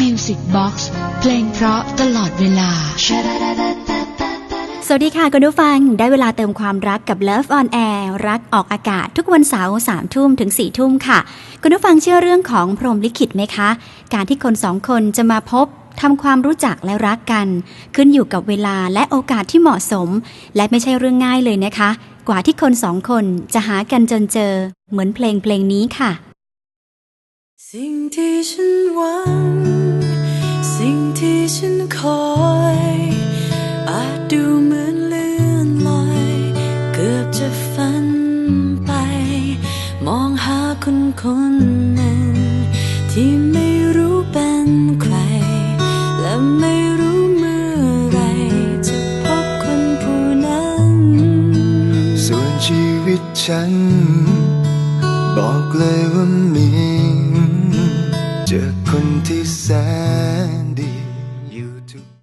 Music Box เพลงเพราะตลอดเวลา สวัสดีค่ะคุณผู้ฟัง ได้เวลาเติมความรักกับ Love on Air รักออกอากาศทุกวันเสาร์สามทุ่มถึงสี่ทุ่มค่ะ คุณผู้ฟังเชื่อเรื่องของพรหมลิขิตไหมคะ การที่คนสองคนจะมาพบทำความรู้จักและรักกัน ขึ้นอยู่กับเวลาและโอกาสที่เหมาะสม และไม่ใช่เรื่องง่ายเลยนะคะ กว่าที่คนสองคนจะหากันจนเจอ เหมือนเพลงเพลงนี้ค่ะ สิ่งที่ฉันหวังสิ่งที่ฉัน คอยอาจดูเหมือนเลื่อนลอย เกือบจะฝันไป มองหาคนคนหนึ่ง ที่ไม่รู้เป็นใคร และไม่รู้เมื่อไรจะพบคนผู้นั้น ส่วนชีวิตฉัน บอกเลยว่ามี เจอคนที่แสน